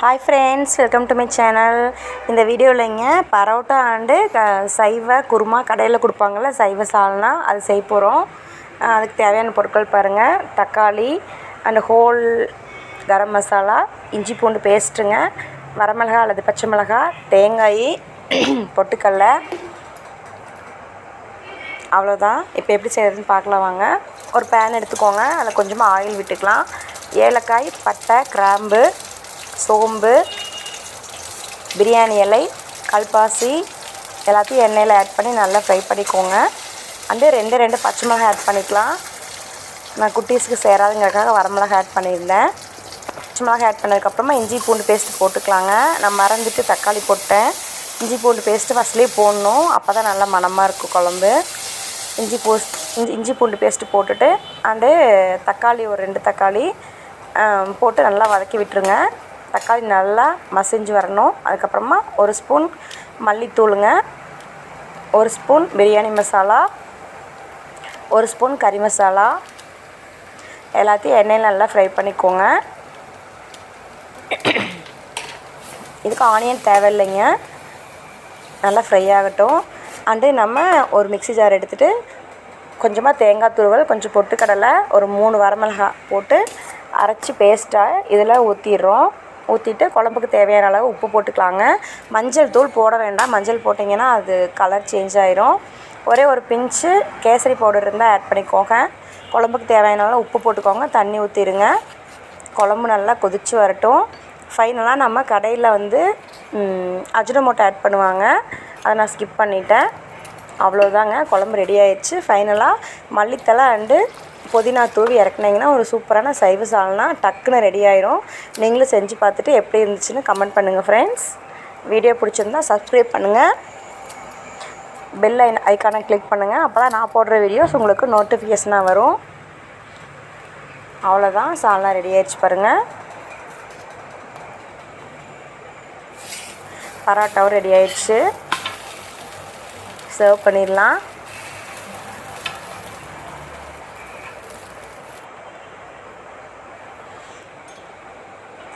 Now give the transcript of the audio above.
Hi friends welcome to my channel இந்த வீடியோவில்ங்க parotta and க சைவ குருமா கடையில் கொடுப்பாங்கள்ல சைவ சால்னா அது செய்ய போகிறோம் அதுக்கு தேவையான பொருட்கள் பாருங்கள் தக்காளி அண்டு ஹோல் கரம் மசாலா இஞ்சி பூண்டு பேஸ்ட்டுங்க வரமிளகா அல்லது பச்சை மிளகா தேங்காய் பொட்டுக்கடல. அவ்வளோதான் இப்போ எப்படி செய்கிறதுன்னு பார்க்கலாம் வாங்க. ஒரு பேன் எடுத்துக்கோங்க. அதில் கொஞ்சமாக ஆயில் விட்டுக்கலாம். ஏலக்காய் பட்டை கிராம்பு சோம்பு பிரியாணி இலை கல்பாசி எல்லாத்தையும் எண்ணெயில் ஆட் பண்ணி நல்லா ஃப்ரை பண்ணிக்கோங்க. வந்து ரெண்டு ரெண்டு பச்சை மிளகாய் ஆட் பண்ணிக்கலாம். நான் குட்டீஸுக்கு சேராதுங்கிறதுக்காக வரமிளகா ஆட் பண்ணியிருந்தேன். பச்சை மிளகாய் ஆட் பண்ணதுக்கப்புறமா இஞ்சி பூண்டு பேஸ்ட்டு போட்டுக்கலாங்க. நான் மறந்துட்டு தக்காளி போட்டேன். இஞ்சி பூண்டு பேஸ்ட்டு ஃபஸ்ட்லேயே போடணும். அப்போ தான் நல்லா மணமாக இருக்கும் குழம்பு. இஞ்சி போஸ்ட் இஞ்சி இஞ்சி பூண்டு பேஸ்ட்டு போட்டுட்டு அண்டு தக்காளி ஒரு ரெண்டு தக்காளி போட்டு நல்லா வதக்கி விட்டுருங்க. தக்காளி நல்லா மசிஞ்சு வரணும். அதுக்கப்புறமா ஒரு ஸ்பூன் மல்லித்தூளுங்க ஒரு ஸ்பூன் பிரியாணி மசாலா ஒரு ஸ்பூன் கறி மசாலா. எல்லாத்தையும் எண்ணெயில் நல்லா ஃப்ரை பண்ணிக்கோங்க. இதுக்கு ஆனியன் தேவையில்லைங்க. நல்லா ஃப்ரை ஆகட்டும். அண்டு நம்ம ஒரு மிக்ஸி ஜார் எடுத்துகிட்டு கொஞ்சமாக தேங்காய் துருவல் கொஞ்சம் பொட்டுக்கடலை ஒரு மூணு வரமிளகா போட்டு அரைச்சி பேஸ்ட்டாக இதில் ஊற்றிடுறோம் ஊற்றிட்டு குழம்புக்கு தேவையான அளவு உப்பு போட்டுக்கலாங்க. மஞ்சள் தூள் போட வேண்டாம். மஞ்சள் போட்டிங்கன்னா அது கலர் சேஞ்ச் ஆயிரும். ஒரே ஒரு பிஞ்சு கேசரி பவுடர் இருந்தால் ஆட் பண்ணிக்கோங்க. குழம்புக்கு தேவையான அளவு உப்பு போட்டுக்கோங்க. தண்ணி ஊற்றிடுங்க குழம்பு நல்லா கொதித்து வரட்டும். ஃபைனலாக நம்ம கடையில் வந்து அஜினமோட்டோ ஆட் பண்ணுவாங்க. அதை நான் ஸ்கிப் பண்ணிட்டேன். அவ்வளோதாங்க குழம்பு ரெடி ஆயிடுச்சு. ஃபைனலாக மல்லித்தலை அண்டு புதினா தூவி இறக்குனீங்கன்னா ஒரு சூப்பரான சைவ சால்னா டக்குன்னு ரெடி ஆயிரும். நீங்களும் செஞ்சு பார்த்துட்டு எப்படி இருந்துச்சுன்னு கமெண்ட் பண்ணுங்கள் ஃப்ரெண்ட்ஸ் வீடியோ பிடிச்சிருந்தா சப்ஸ்கிரைப் பண்ணுங்கள் பெல் ஐ ஐக்கானை கிளிக் பண்ணுங்கள் அப்போ தான் நான் போடுற வீடியோஸ் உங்களுக்கு நோட்டிஃபிகேஷனாக வரும். அவ்வளோதான் சால்னா ரெடி ஆயிடுச்சு பாருங்கள் பரோட்டாவும் ரெடி ஆயிடுச்சு. சர்வ் பண்ணிடலாம்.